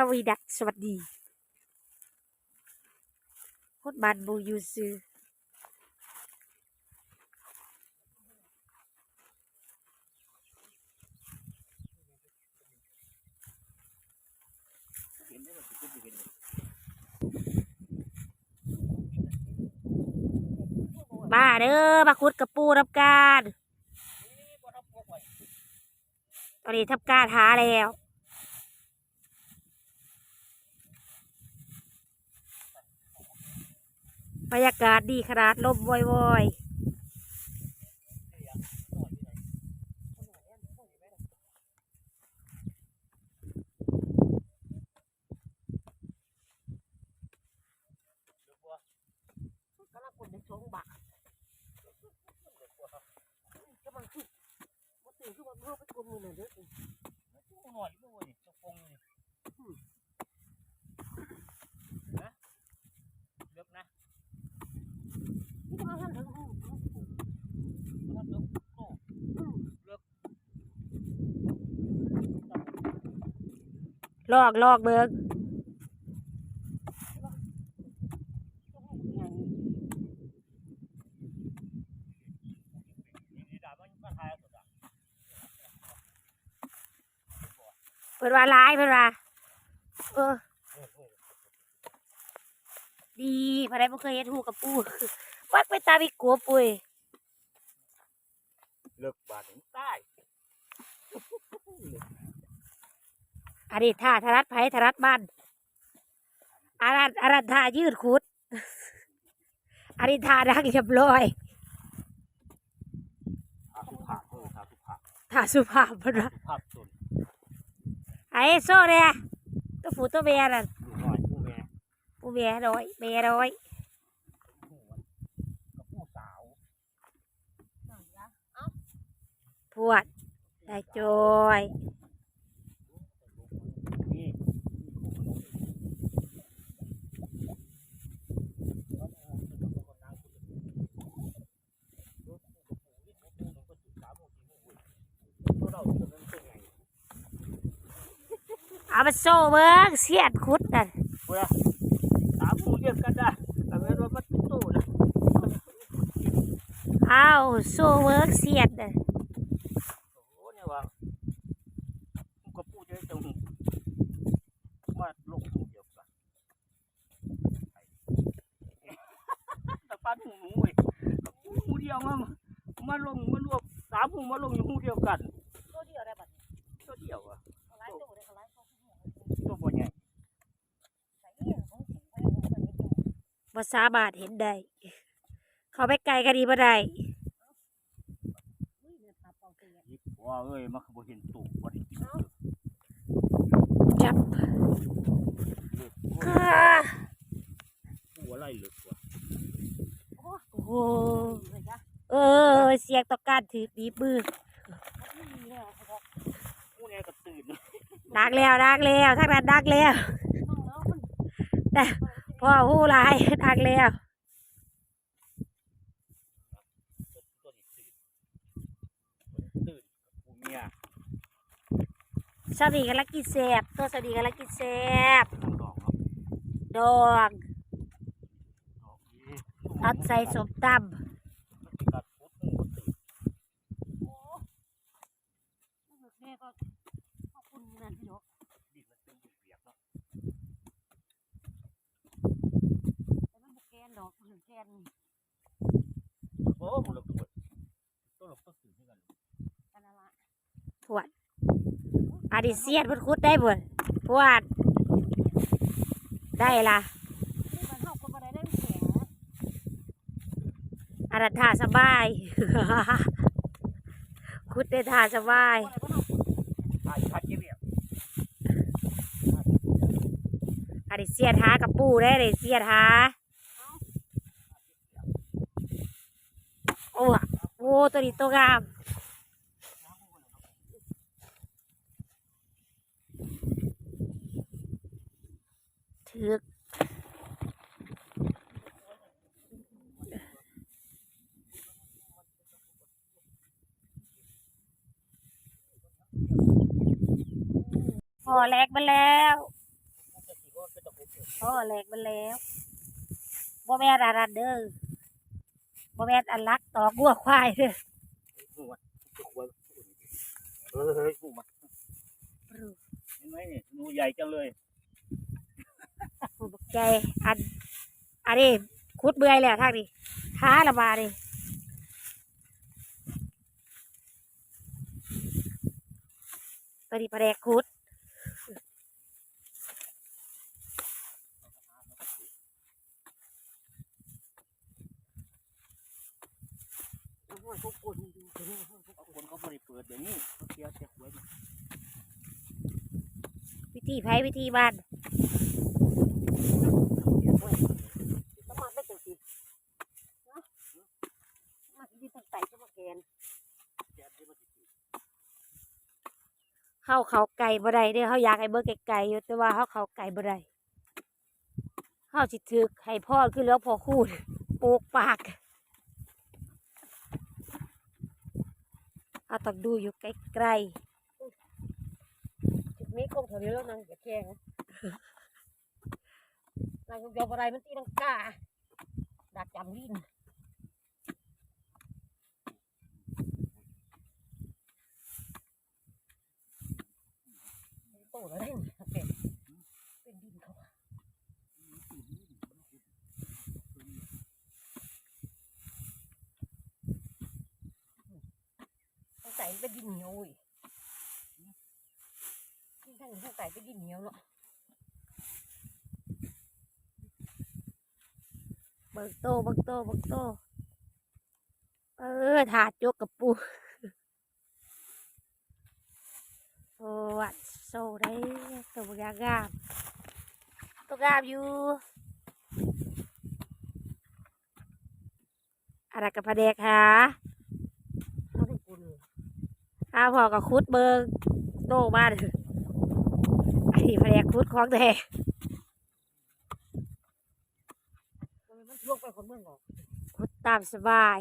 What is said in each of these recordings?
สวีดักสวัสดีโคตรบานบูยูซือบ้าเด้อมาคุดกับปูรับการ ตอนนี้ทับการหาแล้ว บรรยากาศดีขนาดลมวอยๆกำลังปนในช่องบันตื่นขึ้นมาเพื่อไปกลมมือหน่อยเด้อ หน่อยด้วยเจ้าฟงนี่นะเลือกนะ นี่กำลังทำถึงหู ถ้าเลือกโตเลือก ล อกลอกเบิกนี่นมาทายสุดอะเปิดว่าร้ายเปิดว่าเออ ดีพอได้บ่เคยเห็นหูกับปูวักไปตามอีกกัวปุยเลือกบาดถึงใต้ อันนี้ท่าธรัดไผธรัดบ้านอารันอารันท่ายืดคุดอันนี้ท่าดังเรียบร้อยทาสุภาพเออทาสุภาพท่าสุภาพเพิ่นว่าสุภาพสุนไอ้โซ่เนี่ยตัวผู้ตัวเมียนั่นอยู่หน่อยผู้แม่ผู้เมียน้อยเมียน้อยผู้กับผู้สาวพวดได้จอย นี่เราจะเป็นยังไง เอามาโซ่เบิ้งเสียดคุดนั่นเว้ยสามผู้เรียกกันได้แต่เมื่อว่ามันเป็นตู้นะเอาโซ่เบิ้งเสียดนั่นโอ้เนี่ยว่าผมก็พูดได้ตรงว่าลงหูเดียวกันแต่ป้าหนูหนูเว้ยหูเดียวมามาลงมารวมสามหูมาลงอยู่หูเดียวกันตัวเดียวได้บัดตัวเดียวอะ เขาไล่ตัวได้เขาไล่ตัว ตัวบ่ใหญ่ บ่สามารถเห็นได้เขาไปไกลก็ดีบ่ได้ยิบว่าเอ้ยมันก็บ่เห็นตู้บ่ได้กินจับเลือกอ่าผู้อะไรเลือกว่าโอ้โหเออ เสียงต่อการถือบีบมือผู้นี้ก็ตื่นดักแล้วดักแล้วทางนั้นดักแล้วแต่ พ่อหู้หลายดักแล้วตัวนี้ตื่นตื่นผู้เมียสวัสดีกันลักกินแซบตัวสวัสดีกันลักกินแซบทั้งดอกเนาะดองดอกนี้ตัดใส่สมตตัดพุทธหูตื่นำแม่ก็ขอบคุณนั่นพี่นก ดินมันเป็นเปียกเนาะ แต่มันบุกแกนดอกหรือแกน โอ้มันลงตัวตัวลงตัวตื่นเหมือนกันกันละถวดอาดิเซียนพุดคุดได้บ่นพวด ได้ละมันเข้าก็บ่ได้ได้แข็งอารันทาสบาย คุดได้ทาสบายอาดิเซียนหากับปูได้อาดิเซียนหาโอ้อะโอ้ ตัวนี้ตัวงามถือกพอแลกมาแล้วพ่อแหลกมันแล้วบ่แม่นอารันเด้อ บ่แม่นอันลักตอกงัวควายเด้อหัวจะควเออเฮ้ยกูมาเห็นไหมนี่หนูใหญ่จังเลยผู้บักใจอันอันนี้คุดเบื่อยแล้วทางนี้ท้าละบาดิตอนนี้ปลาแดกคุด เอาหัวเขาปวดดูเดี๋ยวนี้เอาหัวเขาเอาคนเขาบริเปิดเดี๋ยวนี้เขาเคลียร์เจ็บไว้วิธีไผวิธีบ้านต้องมาได้จังสินะมาสิตั้งใจก็มาแกนแกที่มันติดเฮาเขาไก่บ่ได้เด้อเฮาอยากให้เบิ่งไกลๆอยู่แต่ว่าเฮาเขาไก่บ่ได้เฮาสิถึกให้พ่อคือแล้วพอคูดปลูกปาก เฮาตักดูอยู่ใกล้จุดนี้คงเท่านี้แล้วนางอย่าแข่งนางยอมอะไรมันตีนังกาดักจำลิ้นโตแล้วไดินเขาต้อง ใส่เป็นดินเหนียวอีกที่ท่านต้องใส่เป็นดินเหนียวเนาะเบิ่งโตเบิ่งโตเบิ่งโต เออถาดยกกับปูโอ้วัดโซได้ตัวอยางงามตัวงามอยู่อะไรกับพระเดกหาเขาได้กุล ข้าพอกับคุดเบิงโตมาเด้อไอ้พระเดคุดของแท้มันช่วงไปคนเมืองหรอกคุดตามสบาย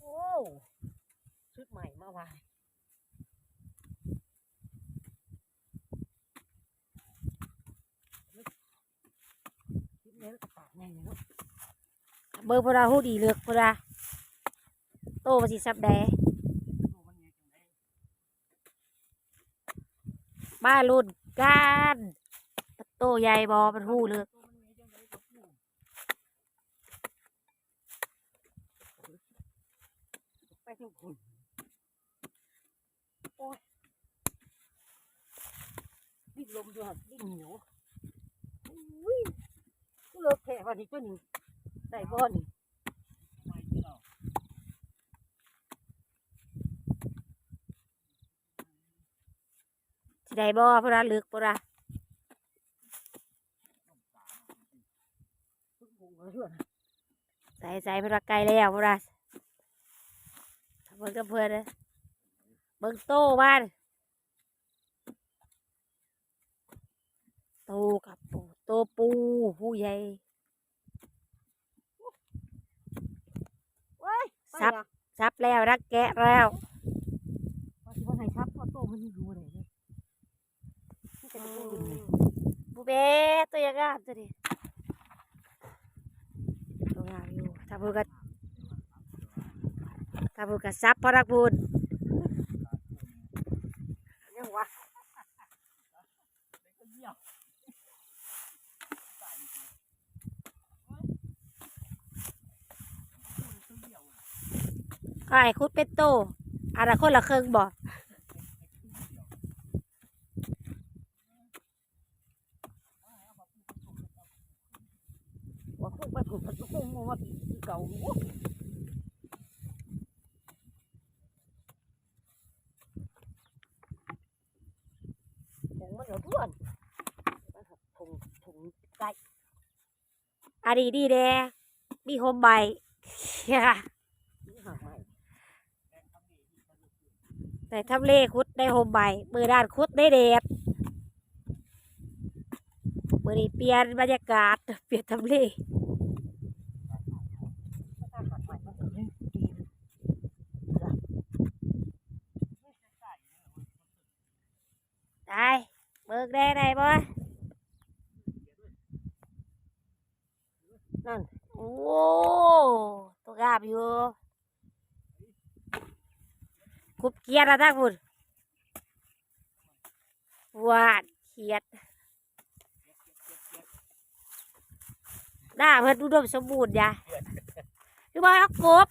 โอ้ชุดใหม่มาวายชุดนี้ก็ปากแน่เลยเนาะ เบิงพราหูดีเลือกพวกเราโตมาสิซับแดบ้ารุ่นกันโตใหญ่บอมันหูเลือกไปทุกคนโอ้ยดิ้นลมด้วยดิ้นเหนียวอุ้ยก็เลิกแค่วันนี้ตัวนี้ ได้บ่อนี่สิได้บอพวกเราเลือกพวกเราทุกวงเลยด้วยนะใส่ใส่พวกเราไกลแล้วพวกเราเบิ่งกับเพื่อนเลยเบิ่งโตบ้านโตกับปูโตปูผู้ใหญ่ เว้ยไป ซับละซับแล้วรักแกะแล้วว่าสิว่าให้ซับพอโตมันอยู่เลยเนี่ยที่จะเป็นดินเลยบูเบตัวยังงามตัวนี้ตัวงามอยู่ถ้าพูดกันถ้าพูดกันซับพอรักพูด ไอ้คุดเป็นโตอะไรคนละเครื่องบอกว่าคุกไปคุกไปคุกมาว่าที่เก่าโอ้ผงมันเหลือด้วนมันหักผงผงไก่อันนี้ดีแดมีโฮมใบ นี่หักใหม่ แต่ทำเลคุดได้โฮมใบมือด้านคุดได้เดดมือนี้เปลี่ยนบรรยากาศเปลี่ยนทำเล ถ้าหักใหม่มันจะดี กได้ไหนบ่ นั่น โอ้ตัวกราบอยู่คุบเกี ยร์แล้วทั้งหมดวาดเขียดหน้าเพิ่นอุดมสมบูรณ์จ้ะคือบ่เอากบ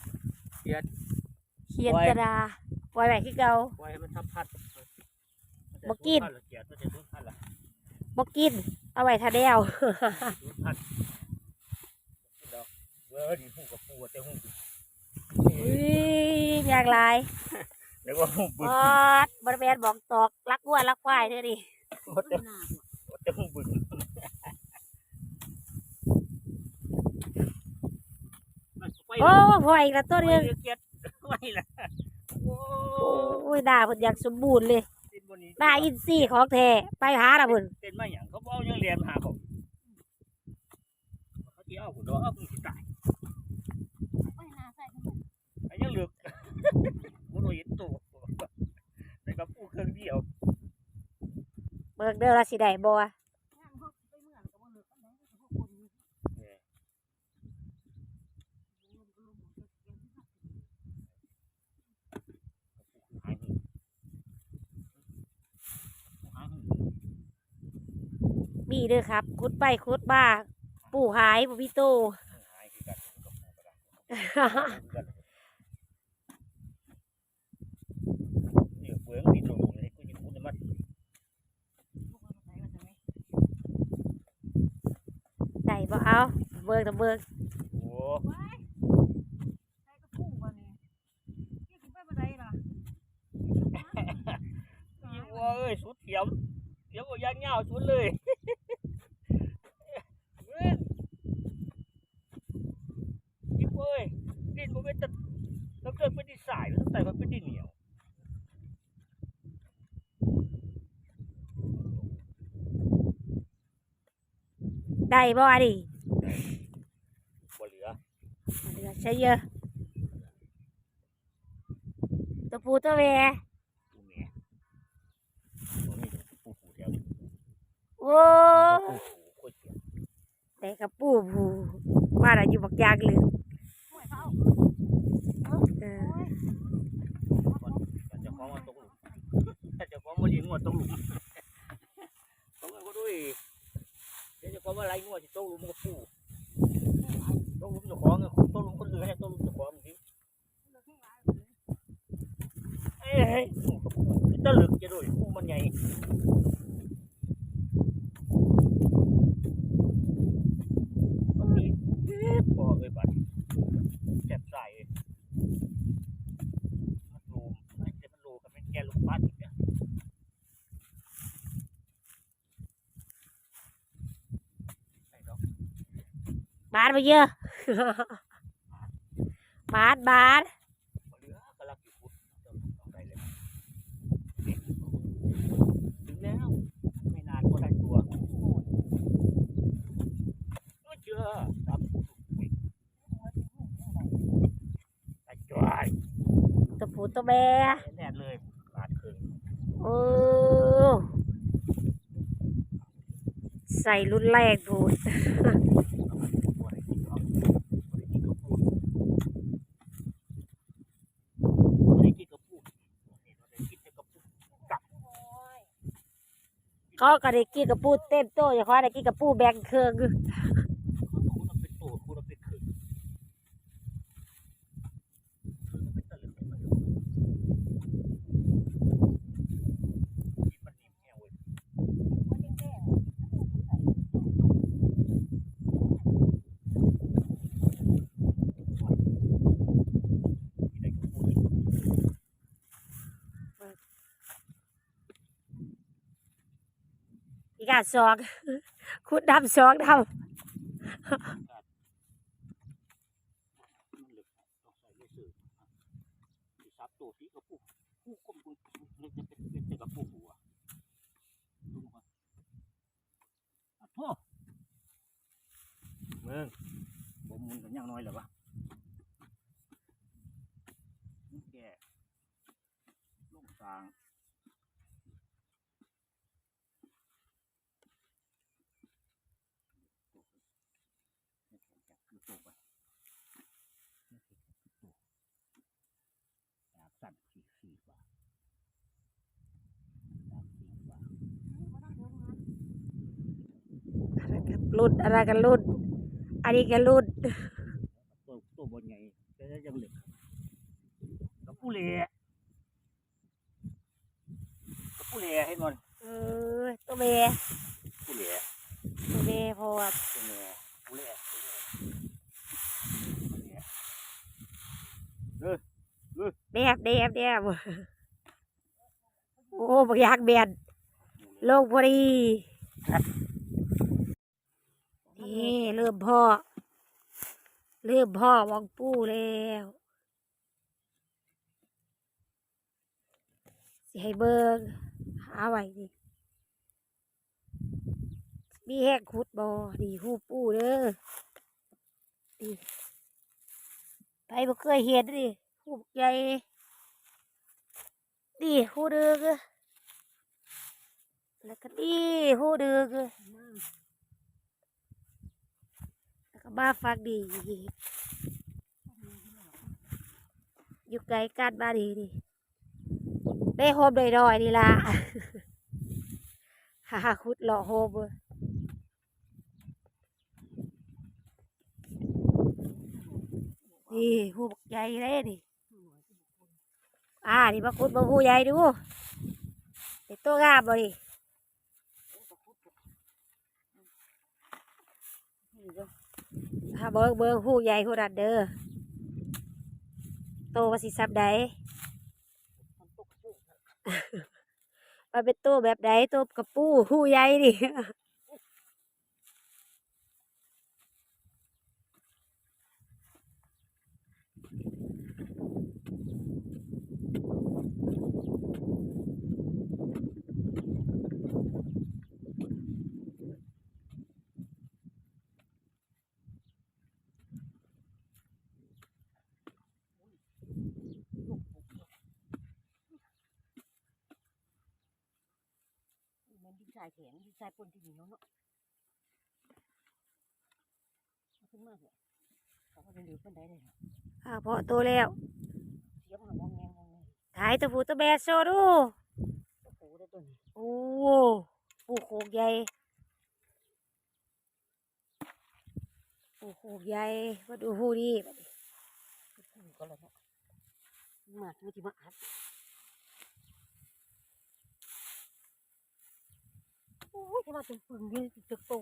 เขียดเขียดกระดาปล่อยไว้คือเก่าปล่อยให้มันทับพัดบ่กินเกียดมันจะทุนพัดละบ่กิน เอาไว้ทาแนวทุนพัดกินดอกเว้ยดีหูกับปูแต่หูอุ้ยอยากหลาย เรียกว่าหูบึ้บอดบริเวณบอกตอกลักวัวลักควายเด้อดิว่าแต่หน้าว่าแต่หูบึ้ไปโอ้พออีกแล้วตัวหนึงเกียดไม่ละโอ้โอ้ยด่าเพิ่นอยากสมบูรณ์เลยเต้นบนนี้ด่าอินซี่ของแท้ไปหาละเพิ่นเต้นมาอย่างเขาบอกยังเรียนหาเขาเขาที่เอาหุ่นดอกเอาคุณสิตาย ไปหน้าใส่ขนม ไอ้ยังเหลือกมันเห็นตัวแต่กับปูเครื่องเดียว เบิกเด้อละสิได้บ่ย่างเขาไปเมื่อนกับมันเหลือกันไหนพวกคนนี้หายหูหายหูมีเด้อครับคุดไปคุดมาปู่หายบ่พี่โต หายคือกันกับหมูกระดาษเนี่ยเฟืองนี่ตรงนี้กูจะพูดมัน พวกมันใส่มันจะไหม ได้บ่เอา เบิกต้องเบิกโอ้ว้ายใส่กระปุกวันนี้ยี่สิบไปบ่ได้ล่ะยวัวเอ้ยสุดเทียมเทียมก็ยางเงาสุดเลยเว้ยยิบเอ้ยดินมันเป็นตะแล้วเกิดเป็นดินสายแล้วแต่มันเป็นดินเหนียวได้บ่อะดิ บ่เหลือ เหลือ ใช้เยอะตัวปูตัวแม่ปูแม่ตัวนี้ปูปูแถวนี้โอ้ปูปูโคตรเสียแต่กับปูผูว่าน่ะอยู่บักยางเหลืองห่วยเขาเออโอ้ยแต่เจะของมันตกหลุมแต่เจะของมันเลี้ยงงวดตกหลุมต้องเอาก็ด้วยเดี๋ยวเจะของว่าไรงวดจะตกหลุมกับปู ตกหลุมเจ้าของอะตกหลุมคนอื่นให้ตกหลุมเจ้าของจริงเอ้ยเฮ้ยปูกับปูตะลึกจะด้วยปูมันใหญ่มันมีเอ๊ะพอเลยบัดแจ็บใส่มันรูมไอ้เจ้ามันรูกับมันแกลูกปัดอีกเนี่ยไอ้ดอกบาดไปเยอะ บาดบาดบ่เหลือกำลังอยู่พุทธเจ้าต้องได้เลยถึงแล้วไม่นานก็ได้ตัวก็เจอตามผู้ถูกคุยไอ้จ้อยตัวปูตัวแม่แน่เลยบาดครึ่งโอ้ใส่รุ่นแรกพูด ตัวไหนกินเขาตัวไหนกินก็พูดตัวไหนกินก็พูดนี่ตัวไหนกินก็พูด เขาก็ได้กี้กับปูเต็มโตอย่าเขาได้กี้กับปูแบงเครือง คูเราเป็นตูดคูเราเป็นขึงเป็นตะลึงเป็นตะลึงมันนิ่มแห้วเว้ยมีได้ก็พูด อี กาสองคุดดำสองดมันลึกต้องใส่เลยสื่อที่ซับตัวที่กระปุกผู้ก้มคุณนึกจะเป็นเป็นกระปุกหัวดูมางผมมุนกันยังน้อยเหรอวะแกลงสาง ตัวไปดาบสั้นสี่สี่กว่าดาบสี่กว่า อะไรกันรุ่นอะไรกันรุ่นอันนี้กันรุ่นตัวตัวบนไงจะได้ยังเหล็กกับผู้เล่กับผู้เล่ให้นอนเออตัวเบผู้เล่ตัวเบพอว่าผู้เล่ผู้เล่ผู้เล่ผู้เล่แดบแดบแดบโอ้บักอยากเบียนโลกพอดี นี่เริ่มพ่อ เริ่มพ่อวางปูแล้วสิให้เบิงหาไว้ดิมีแหกขุดบ่ดีหูปูเด้อดีไปบ่เคยเห็นดิหูใหญ่ดีหูเดือแล้วก็ดีหูเดือ บ้าฟักดี อยู่ไกลกันบ้าดีดิได้โฮมดอยๆนี่ล่ะฮ่าฮ่าคุดหล่อโฮมเว้ยนี่หูบกใหญ่เลยนี่อ่า นี่มาคุดมาหูใหญ่ดูเด็กตัวงามบ่ดิ ถ้าเบิกเบิกหูใหญ่หูดันเด้อโตมาสิซับใดมันเป็นตัวแบบใดตัวกระปูหูใหญ่ดิ มันดินทรายแข็งดินทรายปนที่เหนียวเนาะเอาขึ้นมาเถอะเขาก็จะเหลือปันไดเลยเนาะอ่าพอโตแล้วเสียบหางงแงงงแงงถ่ายตัวผู้ตัวแม่โซดูโอ้โหได้ตัวนี้โอ้ปูโคกใหญ่ปูโคกใหญ่มาดูหูดีบัดนี้ขึ้นก็แล้วเนาะมาไม่ที่มาอัด โอ้ยจะมาเป็นปึงยืนตึกโต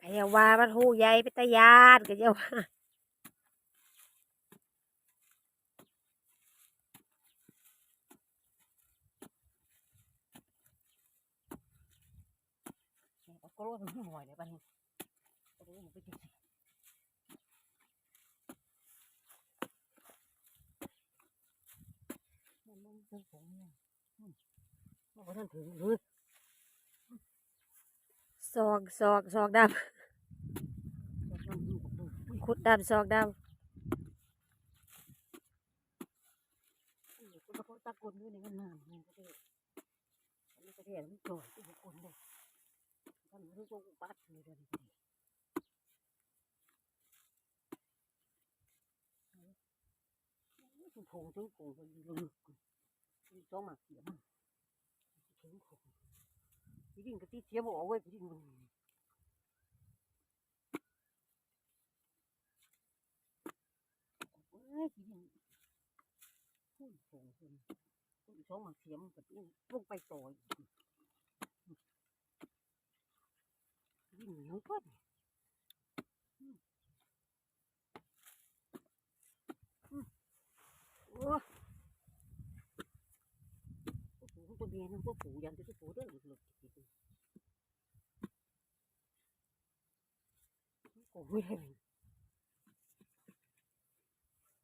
ก็อย่าว่ามันหูใหญ่เป็นตาญาติก็อย่าว่าก็รู้ว่ามันห่วยเลยบ้านนี้ก็รู้ว่ามันเป็นจังซี่มันมันเป็นผงเนี่ยมมันก็ท่านถึงเลย ซองซองซองดแล้วมันอยู่กับดูำขุดดำซองดอุ้ยคุณก็ตะกนด้วยในกันนานมันก็ได้มันก็ได้มันจ่อยตะกนเลยมันรู้ว่าปัดเลยเดี๋ยวนี้ถึงผงถึงผงมันลึกมีจ้องหมากเสียมันถึงผง พี่ดิงก็ตีเสียบอกเอาไว้พี่ดิงมันเอ้ยพี่ดิงพุ่งผงพุ่งพุ่งจ้องมาเสียมันก็ตีลงไปต่อยพี่ดิงเหนียวก็อ้โหตัวเมียนั่นพวกผูยันจะผูเด้อหลุดหลุดโอ้ย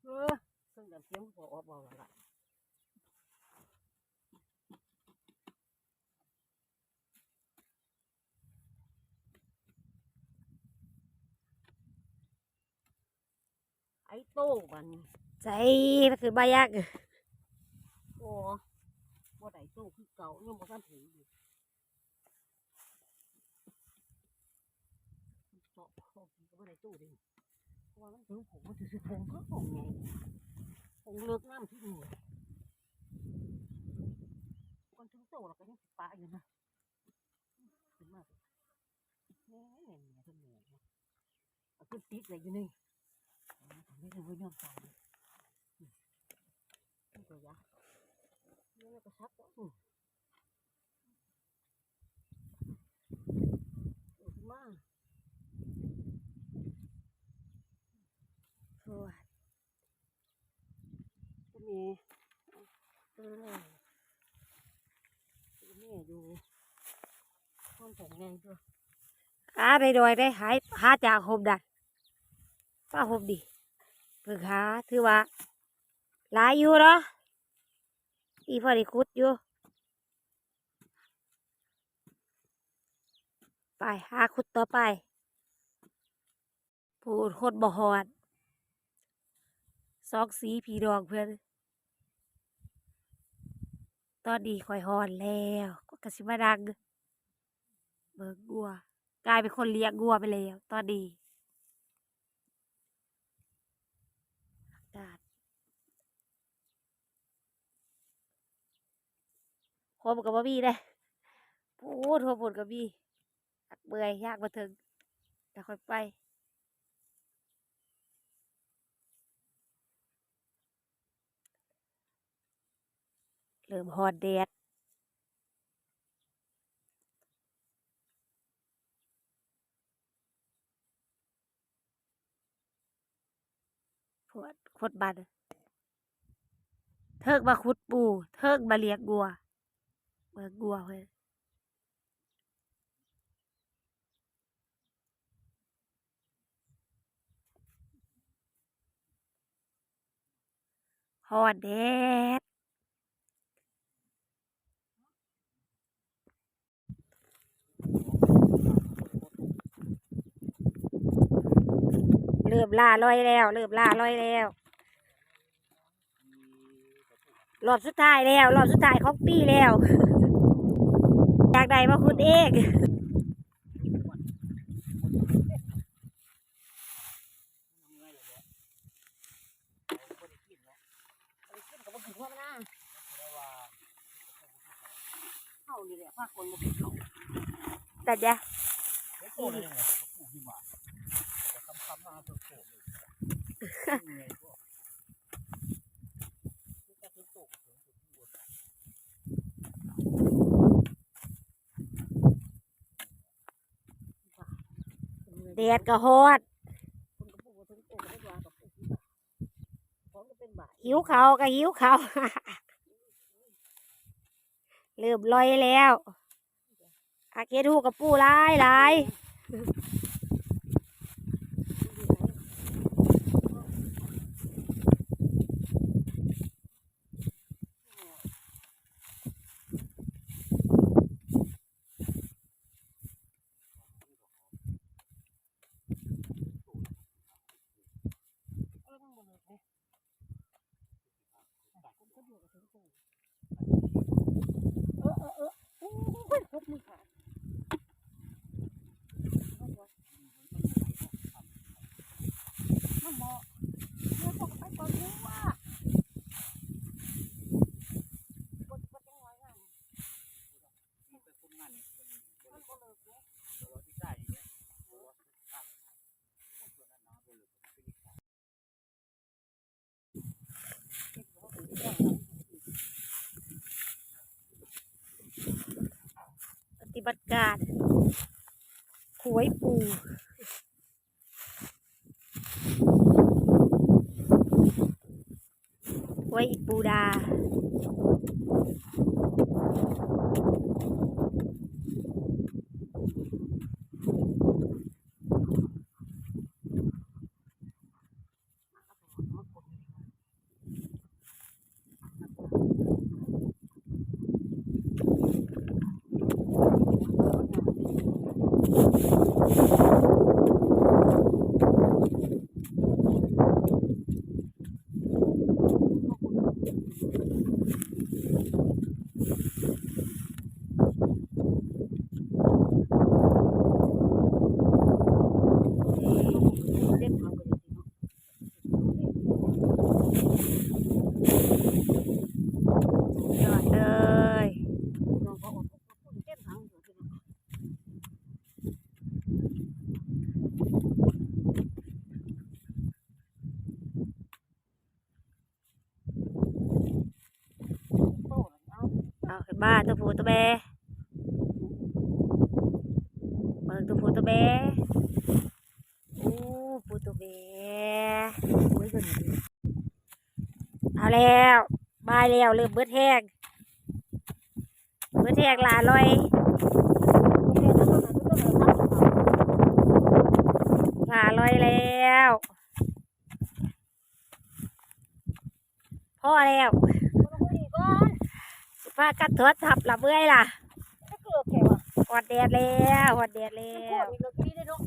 เออเครื่องดำเสียงบอกว่าบอกละไอ้โต้บันำใจมันคือใบยักษ์โอ้ บ่ได้โต้คือเก่ายังบ่ทันถึงอยู่เจาะพอก็บ่ได้โต้เด้ว่ามันถึงผมมันจะสิผมก็ผมไงผมเลิกน้ำที่ดูคนถึงโตแล้วก็ยังสิปะอยู่นะถึงมากแม่แม่เนี่ยทั้งแม่เนี่ยเอาขึ้นติดเลยอยู่นี่ไม่ได้ว่ยอมตายเลยนี่ตั วยาเนี่ยก็ซักแล้วอืมาขึ้นมาโอ้ยก็มีเออก็มีอยู่คนแข็งแรงด้วยหาได้ดอยได้หายหาจากหมดันป้าหมดิเพิ่งหาถือว่าหลายอยู่เนาะ อีพอได้คุดอยู่ ไปหาคุดต่อไป พูดโคตรบ่ฮอดสองสีผีดองเพื่อน ตอนนี้คอยฮอนแล้วก็กระสิมาดัง เบิกงัว กลายเป็นคนเลี้ยงงัวไปแล้ว ตอนนี้อากาศ โคมกับบ่มีเลยพูดโทรพูดกับมีอักเบื่อยยากมาถึงแต่ค่อยไปเริ่มฮอดแดดพวดโคตรบันเทิกมาขุดปู เทิกมาเลี้ยงงัว เบิ่งงัวเพื่อนฮอดดดเริ่มล่าลอยแล้ว เริ่มล่าลอยแล้วรอบสุดท้ายแล้วรอบสุดท้ายของปีแล้ว ใดมาคุณเอกเมื่อย ป็นบ่ายหิวเขาก็หิวเขาเริ่มลอยแล้วอาเกทูกับปูหลายหลาย เออมันบ่เลยเนี่ยคนก็อยู่กับถึงโตเออเออเออโอ้ยครบมือขาดมันบอกเมื่อบอกไปก่อนรู้ว่าบนบนจังหวะนั้น มีไปคนงานนี่คน มันบ่เลิกเนี่ย ตัวเราที่ใต้อย่างเงี้ยตัวเราที่ใต้ตัวนั้นน้ำบ่เลยเปฏิบัติการขวยปูขวยปูดา บายแล้วเริ่มเบิดแห้งเบิดแห้งหลาลอยเด้อเด้อเด้อเด้อเด้อหลาลอยแล้วพ่อแล้วนี่ก่อนสิพากัดทดทับละเมื่อยล่ะถ้าเกิดแค่ว่าหอดแดดแล้วหอดแดดแล้โคตว รมีเลิกดีได้เนาะ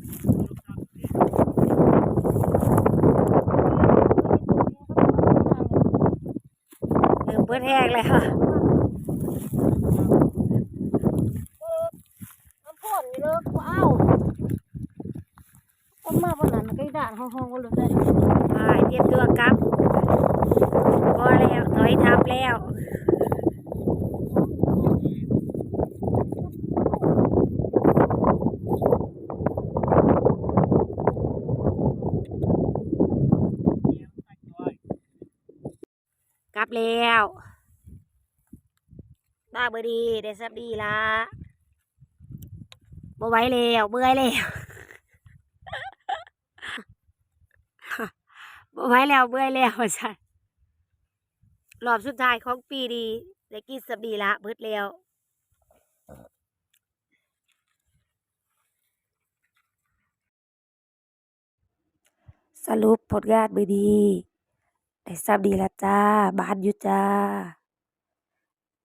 เริ่มเบิดแห้งแล้วเออน้ำพ่นนี่เลิกว้าวคนมาวันนั้นก็ด่านห้องๆก็เลยได้ไปเตรียมตัวกลับพอแล้วถอยทับแล้ว กลับแล้วบ้าเบอดีได้สับดีละบ่ไหว้แล้วเมื่อแล้วบ่ไหว้แล้วเมื่อแล้วว่าซั่รอบสุดท้ายของปีดีได้กินสับดีละเบิดแล้วสรุปผลงานมือดี ได้ทราบดีแล้วจ้า บานอยู่จ้า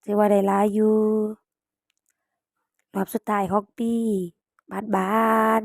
ถือว่าได้ลายอยู่ รอบสุดท้ายของปี บานบาน